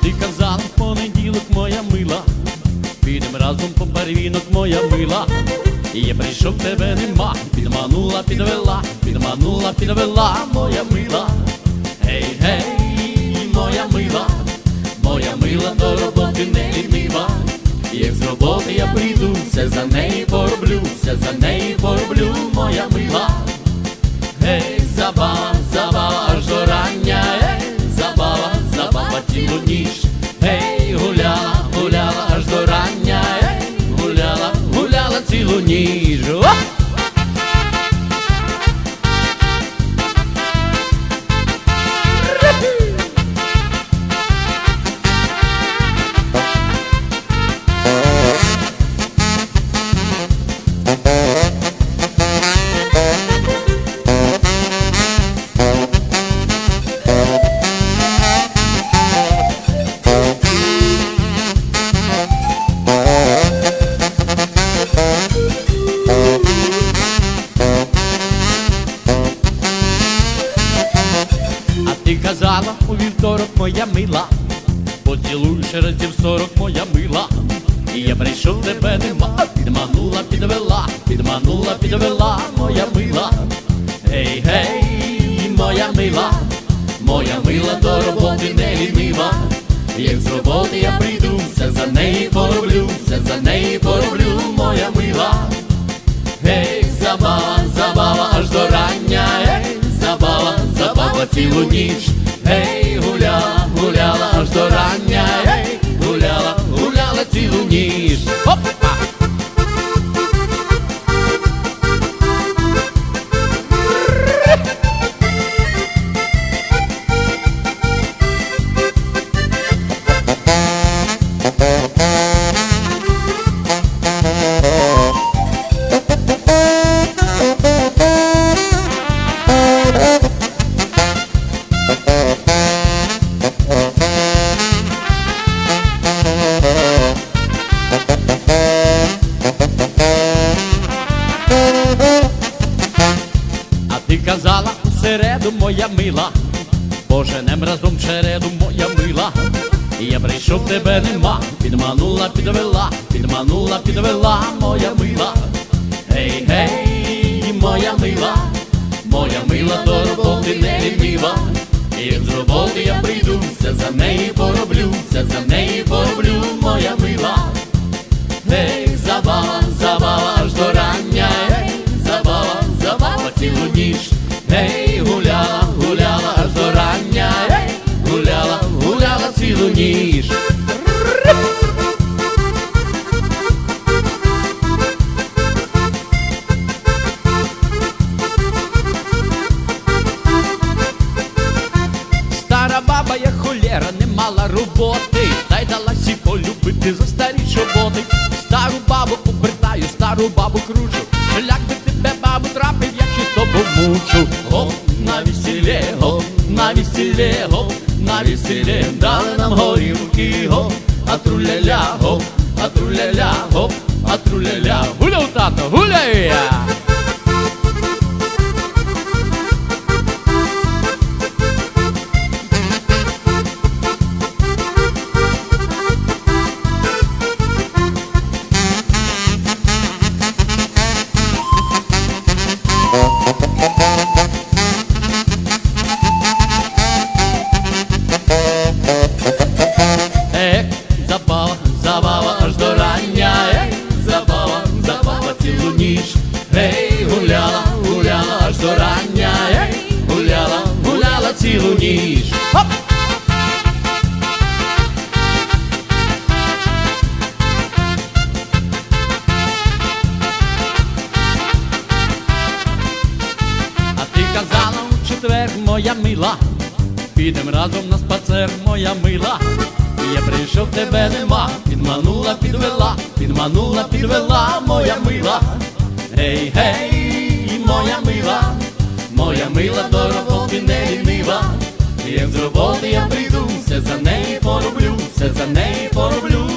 Ти казав в понеділок моя мила, підем разом по барвінок моя мила. І я прийшов тебе нема, підманула, підвела, підманула, підвела, моя мила. Гей, гей, моя мила, моя мила до роботи не лінива. Як з роботи я прийду, все за неї пороблю, все за неї. Гуляла ти казала у вівторок, моя мила, поцілуй ще разів сорок, моя мила. І я прийшов, тебе нема, підманула, підвела, підманула, підвела, моя мила. Гей, гей, моя мила, моя мила до роботи не лінива. Як з роботи я прийду, все за неї пороблю, все за неї пороблю, цілу ніч. Гей, гуляла, гуляла аж до рання, гей, гуляла, гуляла цілу ніч. Опа! Казала середу, моя мила, поженем разом череду, моя мила. І я прийшов, тебе нема, підманула, підвела, підманула, підвела, моя мила. Гей, гей, моя мила, моя мила до роботи не лінива. І з роботи я прийду, мала роботи, та й далася полюбити за старі чоботи. Стару бабу обертаю, стару бабу кручу. Шлях би тебе, бабу, трапив, я чисто помучу. Гоп, на весіллі, гоп, на весіллі, гоп, на весіллі, дали нам горілки, гоп, а труляля, гоп, а труляля, гоп, а труляля. Гуляв, тато, гуляй я! Моя мила, підем разом на спацер, моя мила. Я прийшов, тебе нема, підманула, підвела, підманула, підвела, моя мила. Гей, гей, моя мила, моя мила до роботи не лінива. Як з роботи я прийду, все за неї пороблю, все за неї пороблю.